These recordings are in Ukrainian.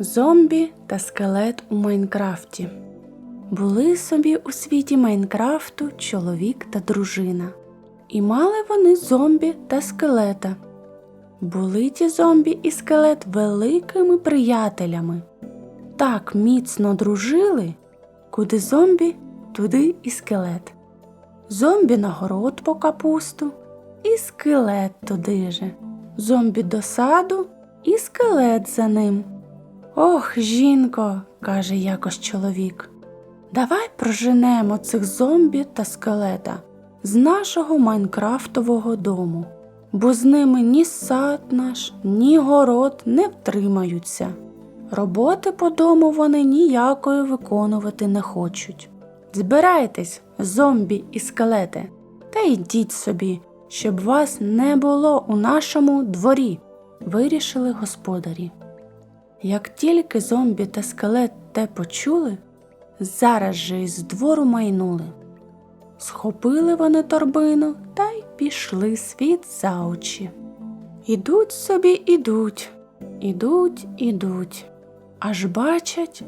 Зомбі та скелет у Майнкрафті. Були собі у світі Майнкрафту чоловік та дружина. І мали вони зомбі та скелета. Були ті зомбі і скелет великими приятелями. Так міцно дружили, куди зомбі, туди і скелет. Зомбі на город по капусту, і скелет туди же. Зомбі до саду, і скелет за ним. Ох, жінко, каже якось чоловік, давай проженемо цих зомбі та скелета з нашого майнкрафтового дому, бо з ними ні сад наш, ні город не втримаються. Роботи по дому вони ніякої виконувати не хочуть. Збирайтесь, зомбі і скелети, та йдіть собі, щоб вас не було у нашому дворі, вирішили господарі. Як тільки зомбі та скелет те почули, зараз же із двору майнули. Схопили вони торбину та й пішли світ за очі. Ідуть собі, ідуть, ідуть, ідуть, аж бачать,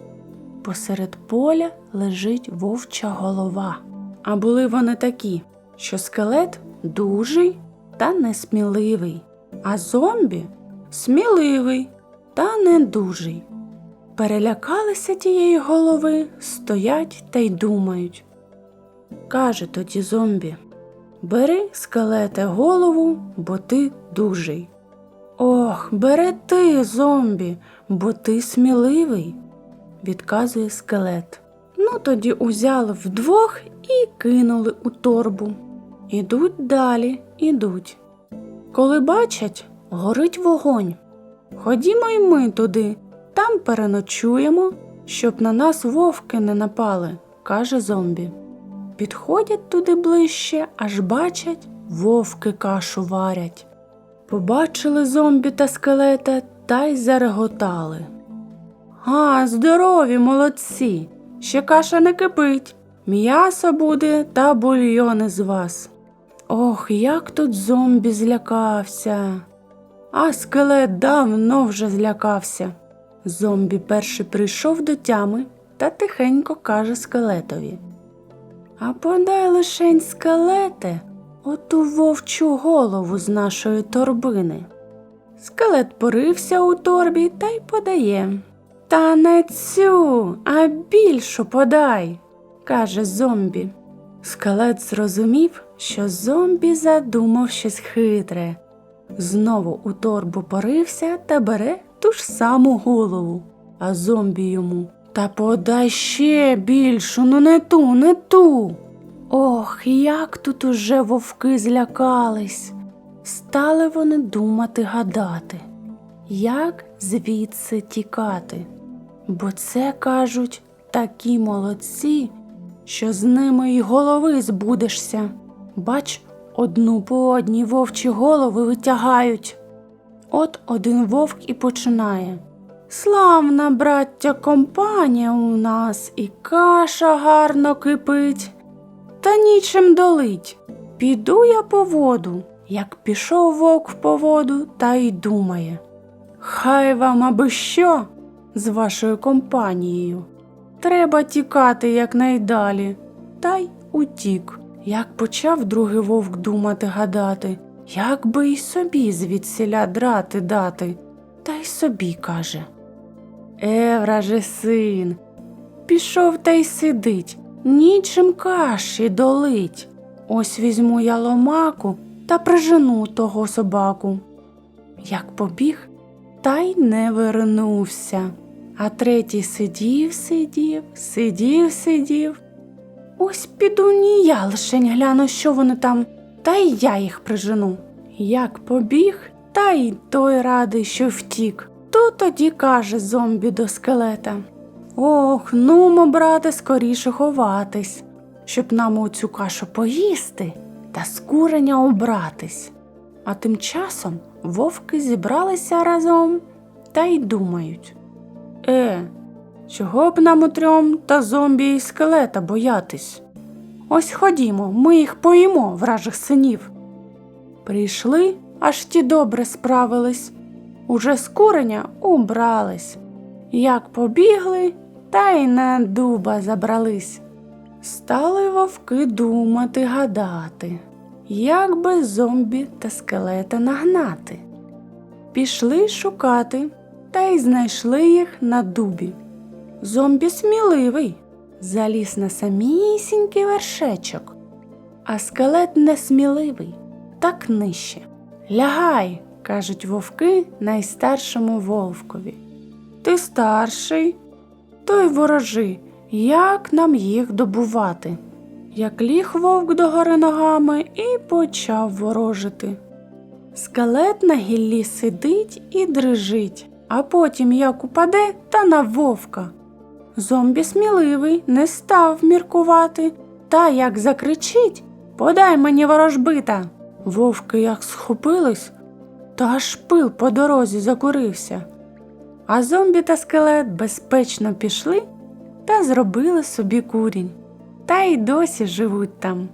посеред поля лежить вовча голова. А були вони такі, що скелет дужий та несміливий, а зомбі сміливий та недужий. Перелякалися тієї голови, стоять та й думають. Каже тоді зомбі Бери, скелете, голову, бо ти дужий. Ох, бери ти, зомбі, бо ти сміливий, відказує скелет. Ну, тоді узяли вдвох і кинули у торбу. Ідуть далі, ідуть. Коли бачать, горить вогонь. Ходімо й ми туди, там переночуємо, щоб на нас вовки не напали, каже зомбі. Підходять туди ближче, аж бачать, вовки кашу варять. Побачили зомбі та скелета та й зареготали. А, здорові, молодці! Ще каша не кипить, м'ясо буде та бульйони з вас. Ох, як тут зомбі злякався. А скелет давно вже злякався. Зомбі перший прийшов до тями та тихенько каже скелетові. А подай лишень скелете оту вовчу голову з нашої торбини. Скелет порився у торбі та й подає. Та не цю, а більшу подай, каже зомбі. Скелет зрозумів, що зомбі задумав щось хитре. Знову у торбу порився та бере ту ж саму голову, а зомбі йому. Та подай ще більшу, ну не ту, не ту. Ох, як тут уже вовки злякались. Стали вони думати гадати, як звідси тікати. Бо це, кажуть, такі молодці, що з ними й голови збудешся. Бач, одну по одній вовчі голови витягають. От один вовк і починає. Славна, браття, компанія у нас, і каша гарно кипить, та нічим долить. Піду я по воду, як пішов вовк по воду, та й думає. Хай вам аби що з вашою компанією. Треба тікати якнайдалі. Та й утік. Як почав другий вовк думати гадати, як би й собі звідсіля драти дати, та й собі каже. Е, враже син, пішов та й сидить, нічим каші долить. Ось візьму я ломаку та прижену того собаку. Як побіг, та й не вернувся. А третій сидів, сидів, сидів, сидів. Ось піду ні я лишень гляну, що вони там, та й я їх прижену. Як побіг, та й той радий, що втік. То тоді каже зомбі до скелета. Ох, нумо, брате, скоріше ховатись, щоб нам оцю кашу поїсти та з куреня обратись. А тим часом вовки зібралися разом та й думають. Е, чого б нам утрьом та зомбі і скелета боятись? Ось ходімо, ми їх поїмо, вражих синів. Прийшли, аж ті добре справились, уже з куреня убрались. Як побігли, та й на дуба забрались. Стали вовки думати, гадати, як би зомбі та скелета нагнати. Пішли шукати, та й знайшли їх на дубі. Зомбі сміливий, заліз на самісінький вершечок, а скелет несміливий, так нижче. Лягай, кажуть вовки найстаршому вовкові. Ти старший, то й ворожи, як нам їх добувати. Як ліг вовк догори ногами і почав ворожити. Скелет на гіллі сидить і дрижить, а потім як упаде та на вовка. Зомбі сміливий не став міркувати, та як закричить Подай мені ворожбита. Вовки як схопились, та аж пил по дорозі закурився. А зомбі та скелет безпечно пішли та зробили собі курінь, та й досі живуть там.